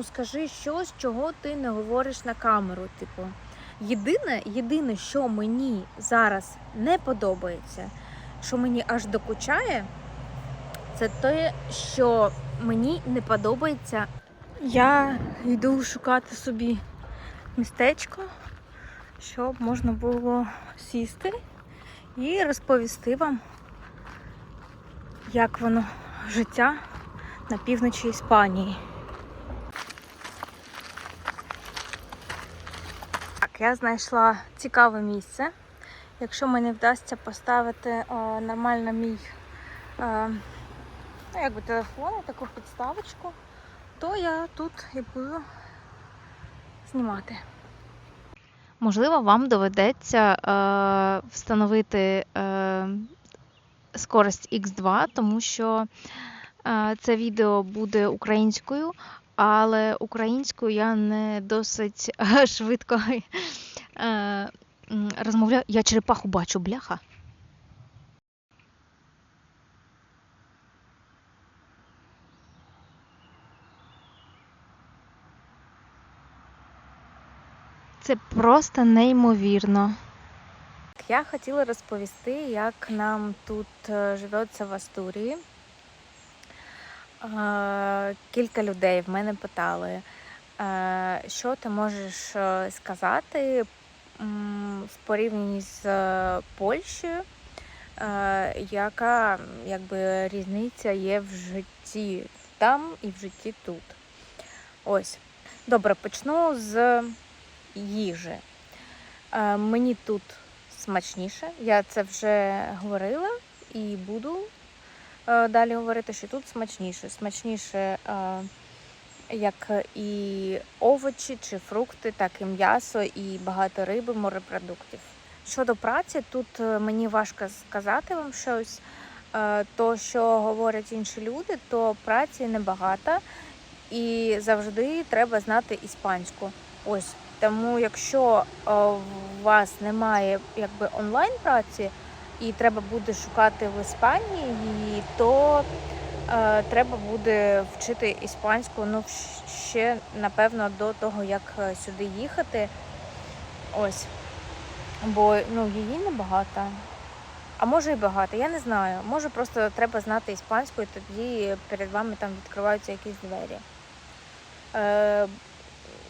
ну скажи щось, чого ти не говориш на камеру. Типу, єдине, єдине, що мені зараз не подобається, що мені аж докучає, це те, що мені не подобається. Я йду шукати собі містечко, щоб можна було сісти і розповісти вам, як воно життя на півночі Іспанії. Я знайшла цікаве місце. Якщо мені вдасться поставити е, нормально мій е, ну, якби телефон, таку підставочку, то я тут і буду знімати. Можливо, вам доведеться е, встановити е, скорость X2, тому що е, це відео буде українською, але українською я не досить е, швидко е, розмовляю. Я черепаху бачу, бляха. Це просто неймовірно. Я хотіла розповісти, як нам тут е, живеться в Астурії. Кілька людей в мене питали, е, що ти можеш е, сказати в порівнянні з е, Польщею, яка якби різниця є в житті там і в житті тут. Ось. Добре, почну з їжі. Мені тут смачніше. Я це вже говорила і буду далі говорити, що тут смачніше. Смачніше е, як і овочі чи фрукти, так і м'ясо, і багато риби, морепродуктів. Щодо праці, тут е, мені важко сказати вам щось. Е, То, що говорять інші люди, то праці небагато і завжди треба знати іспанську. Ось тому, якщо е, у вас немає якби онлайн праці і треба буде шукати в Іспанії, то е, треба буде вчити іспанську ну ще напевно до того, як е, сюди їхати. Ось. Бо ну, її небагато. А може і багато, я не знаю. Може просто треба знати іспанську, і тоді перед вами там відкриваються якісь двері. Е,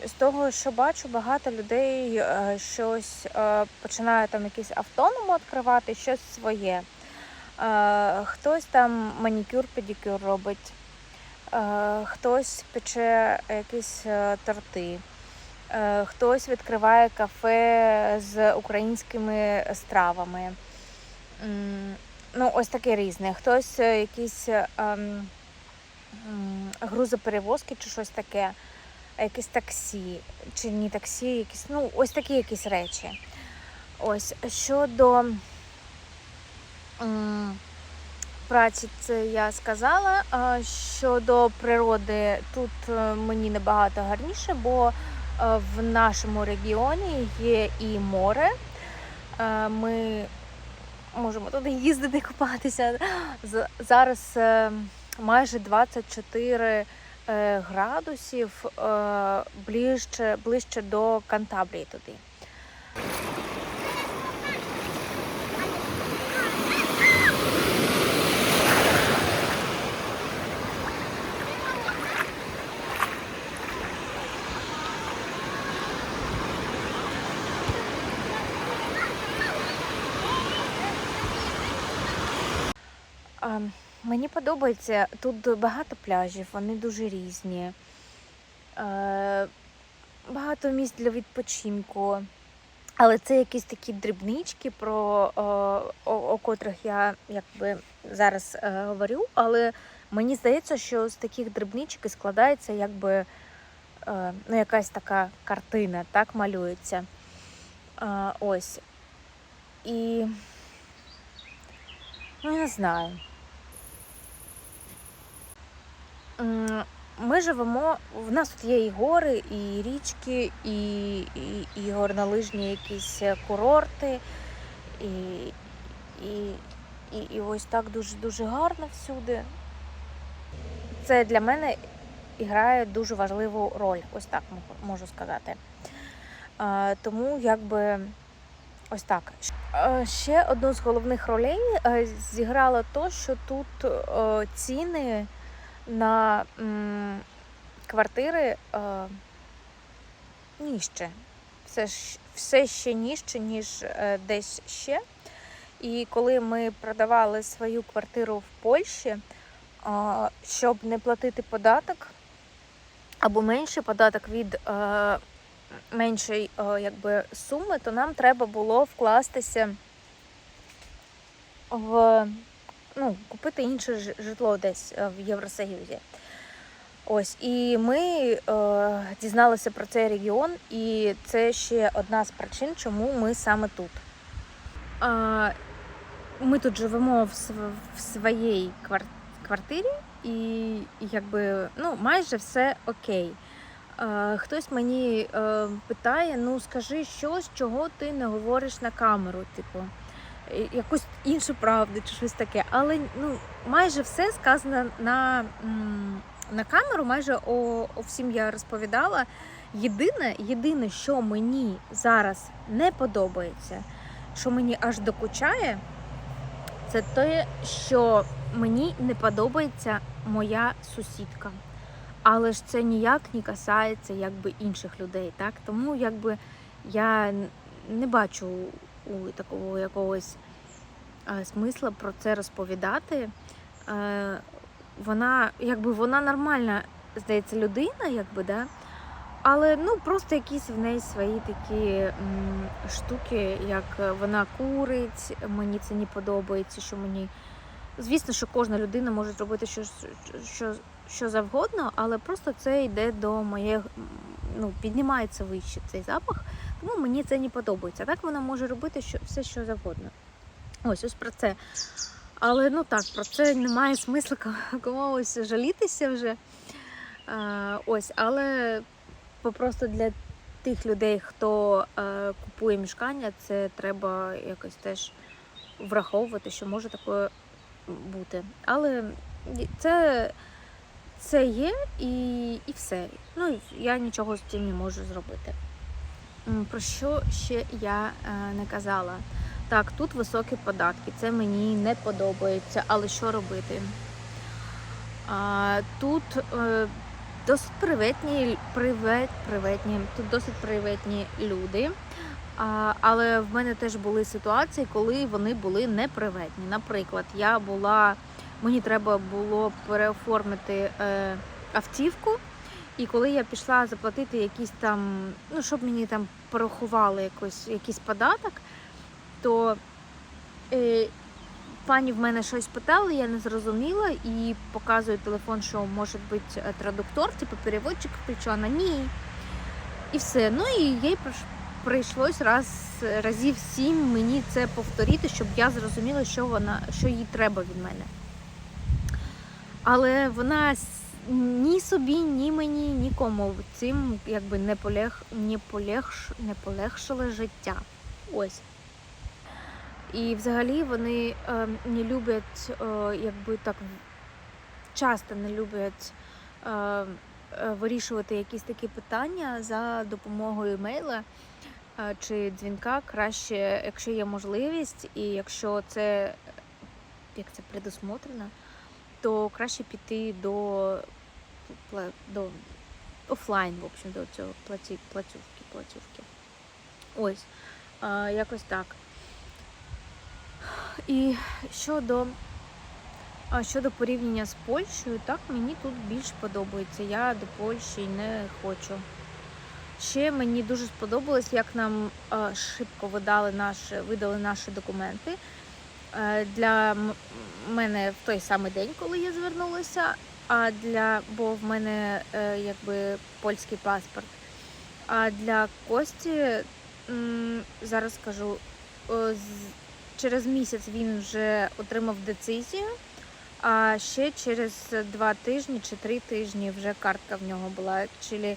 з того, що бачу, багато людей е, щось е, починає там якийсь автономо відкривати, щось своє. Хтось там манікюр, педикюр робить, хтось пече якісь е, торти, е, хтось відкриває кафе з українськими стравами. Ну, ось таке різне. Хтось е, якісь ем, грузоперевозки чи щось таке якесь таксі, чи не таксі, якісь, ну, ось такі якісь речі. Ось щодо праці, це я сказала. Щодо природи, тут е, мені набагато гарніше, бо е, в нашому регіоні є і море. Е, Ми можемо туди їздити купатися. Зараз майже 24 е, градусів ближче, ближче до Кантабрії туди. А, Мені подобається тут багато пляжів, вони дуже різні. Е, багато місць для відпочинку. Але це якісь такі дрібнички, про е, о, о котрих я якби зараз е, говорю. Але мені здається, що з таких дрібничок і складається якби е, ну, якась така картина, так малюється. Е, ось. І ну, я не знаю. М, Ми живемо, в нас тут є і гори, і річки, і, і, і горнолижні якісь курорти, і, і, і, і ось так дуже-дуже гарно всюди. Це для мене грає дуже важливу роль. Ось так можу сказати. Е, Тому якби ось так. Е, Ще одну з головних ролей е, зіграло то, що тут е, ціни на м, квартири е, ніжче. Все, все ще ніжче, ніж е, десь ще. І коли ми продавали свою квартиру в Польщі, а, щоб не платити податок або менший податок від е, меншої е, якби, суми, то нам треба було вкластися в ну, купити інше житло десь е, в Євросоюзі. Ось, і ми е, дізналися про цей регіон, і це ще одна з причин, чому ми саме тут. А, ми тут живемо в, в своїй квар- квартирі, і якби ну, майже все окей. Е, хтось мені е, питає: ну скажи щось, чого ти не говориш на камеру, типу, е, якусь іншу правду чи щось таке. Але ну, майже все сказано на, на камеру, майже о, о всім я розповідала. Єдине, єдине, що мені зараз не подобається, що мені аж докучає, це те, що мені не подобається моя сусідка. Але ж це ніяк не касається якби інших людей, так? Тому якби я не бачу у такого якогось е, смисла про це розповідати. Е, вона, якби вона нормальна, здається, людина, якби, да? Але ну просто якісь в неї свої такі м, штуки, як вона курить, мені це не подобається, що мені. Звісно, що кожна людина може зробити що, що, що завгодно, але просто це йде до моєї, ну, піднімається вище цей запах, тому мені це не подобається. Так вона може робити що, все, що завгодно. Ось, ось про це. Але ну так, про це немає смислу кому- комусь жалітися вже. Е, ось, але просто для тих людей, хто е, купує мішкання, це треба якось теж враховувати, що може таке бути. Але це, це є і, і все. Ну, я нічого з цим не можу зробити. Про що ще я е, не казала? Так, тут високі податки, це мені не подобається, але що робити? Тут е, досить приветні, привет, приветні, тут досить приветні люди. Але в мене теж були ситуації, коли вони були неприветні. Наприклад, я була, мені треба було переоформити е, автівку, і коли я пішла заплатити якісь там, ну щоб мені там порахували якось, якийсь податок, то е, пані в мене щось питала, я не зрозуміла і показую телефон, що може бути е, традуктор, типу переводчик включена. Ні. І все. Ну і їй прийшлось раз разів сім мені це повторити, щоб я зрозуміла, що вона, що їй треба від мене. Але вона ні собі, ні мені, нікому цим якби не полег, не полегш, не полегшила життя. Ось. І взагалі вони е, не люблять, е, якби так часто не люблять е, е, вирішувати якісь такі питання за допомогою мейла е, чи дзвінка. Краще, якщо є можливість, і якщо це як це предусмотрено, то краще піти до, пла- до офлайн, в общем, до цього платі, платівки, платівки. Ось, е, якось так. І щодо, а щодо порівняння з Польщею, так мені тут більш подобається. Я до Польщі не хочу. Ще мені дуже сподобалось, як нам шибко видали наші, видали наші документи. Е, Для мене в той самий день, коли я звернулася, а для, бо в мене е, якби польський паспорт. А для Кості, м, зараз скажу, е, з- через місяць він вже отримав децизію, а ще через два тижні чи три тижні вже картка в нього була. Чилі,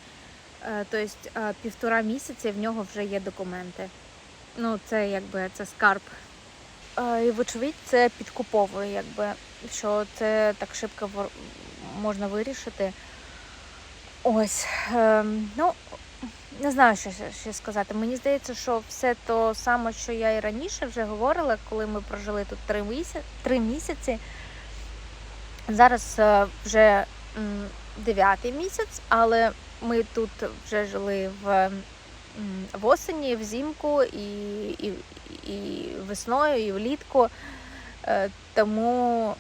е, тобто е, півтора місяця в нього вже є документи. Ну, це якби це скарб. Е, І вочевидь, це підкуповує, якби що це так швидко вор- можна вирішити. Ось, ем, ну, не знаю, що ще- сказати. Мені здається, що все то саме, що я і раніше вже говорила, коли ми прожили тут три місяці. Три місяці. Зараз е, вже дев'ятий місяць, але ми тут вже жили в, в осені, взимку і, і, і весною, і влітку. Е, Тому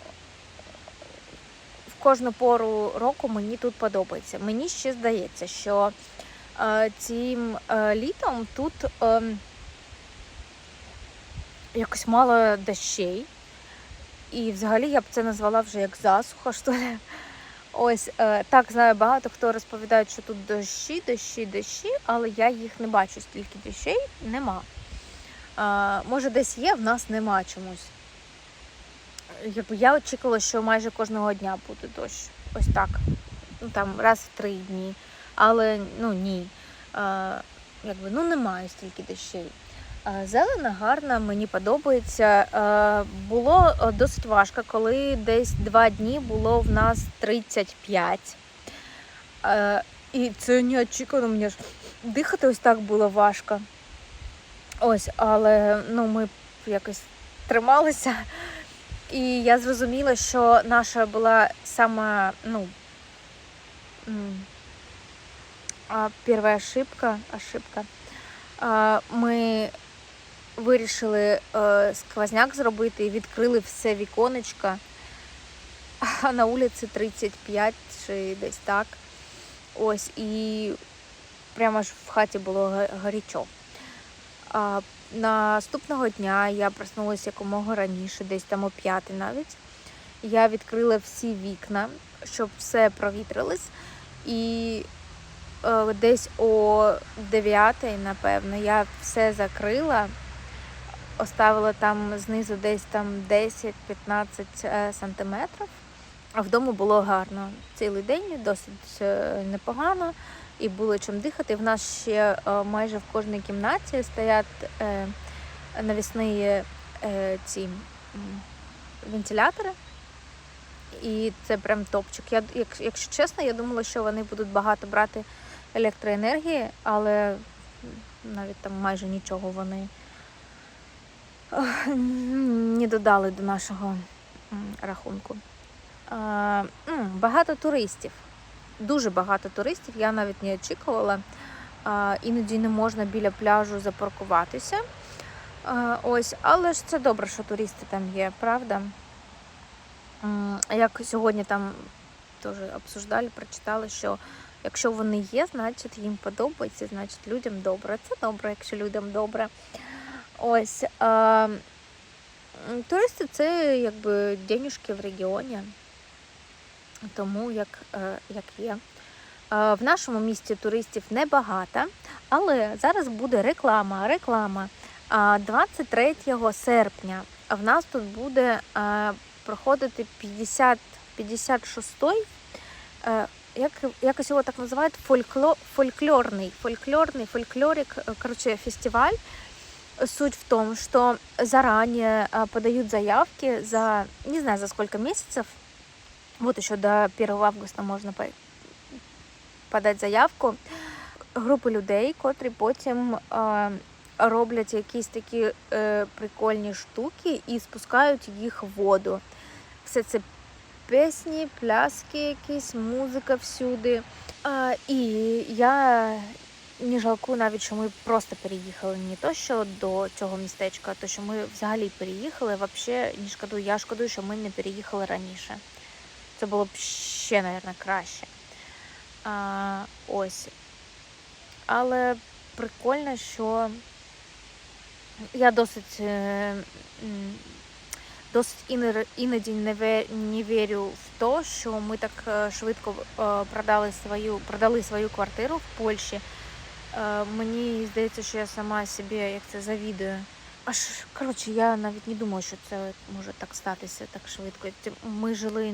кожну пору року мені тут подобається. Мені ще здається, що е, цим е, літом тут е, якось мало дощей. І взагалі я б це назвала вже як засуха, що ли. Ось е, так знаю, багато хто розповідає, що тут дощі, дощі, дощі, але я їх не бачу, стільки дощей нема. Може, десь є, в нас нема чомусь. Я очікувала, що майже кожного дня буде дощ. Ось так. Ну там раз в три дні. Але ну ні. Е, якби, ну немає стільки дощей. Зелена гарна, мені подобається. Було досить важко, коли десь два дні було в нас 35. Е, І це неочікувано, мені ж дихати ось так було важко. Ось, але ну, ми якось трималися. І я зрозуміла, що наша була сама, ну, перша ошибка, ошибка. Ми вирішили е, сквозняк зробити і відкрили все віконечко. А на вулиці 35 чи десь так. Ось, і прямо ж в хаті було гарячо. Наступного дня я проснулася якомога раніше, десь там о п'ятій навіть. Я відкрила всі вікна, щоб все провітрилось. І е, десь о 9, напевно, я все закрила, оставила там знизу десь там 10-15 е, сантиметрів. А вдома було гарно. Цілий день досить е, непогано і було чим дихати. В нас ще е, майже в кожній кімнаті стоять е, навісні е, ці вентилятори. І це прям топчик. Я, якщо чесно, я думала, що вони будуть багато брати електроенергії, але навіть там майже нічого вони не додали до нашого рахунку. Багато туристів. Дуже багато туристів, я навіть не очікувала. Іноді не можна біля пляжу запаркуватися. Ось, але ж це добре, що туристи там є, правда? Як сьогодні там теж обсуждали, прочитали, що якщо вони є, значить їм подобається, значить людям добре. Це добре, якщо людям добре. Ось. Туристи це якби денюжки в регіоні. Тому як, е, як є. Е, В нашому місті туристів небагато, але зараз буде реклама. Реклама. А 23 серпня в нас тут буде е, проходити 50, 56-й, е, як, якось його так називають, фолькло, фольклорний, фольклорний, фольклорик, короче, фестиваль. Суть в том, что заранее а, подают заявки за, не знаю, за сколько месяцев, вот еще до 1 августа можна по- подати заявку. Групи людей, котрі потім е, роблять якісь такі е, прикольні штуки і спускають їх в воду. Все це пісні, пляски, якісь, музика всюди. Е, і я не жалкую навіть, що ми просто переїхали не то, що до цього містечка, а то що ми взагалі переїхали. Взагалі не шкодую. Я шкодую, що ми не переїхали раніше. Це було б ще, мабуть, краще. А, ось. Але прикольно, що я досить, е, досить іноді, не, вірю в те, що ми так е, швидко е, продали свою, продали свою квартиру в Польщі. Мені здається, що я сама собі як це завідую. Аж коротше, я навіть не думала, що це може так статися так швидко. Ми жили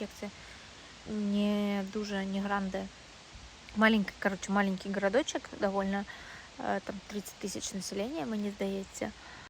як це не дуже не гранде. Маленький, коротше, маленький городочок довольно, е, там 30 тисяч населення, мені здається.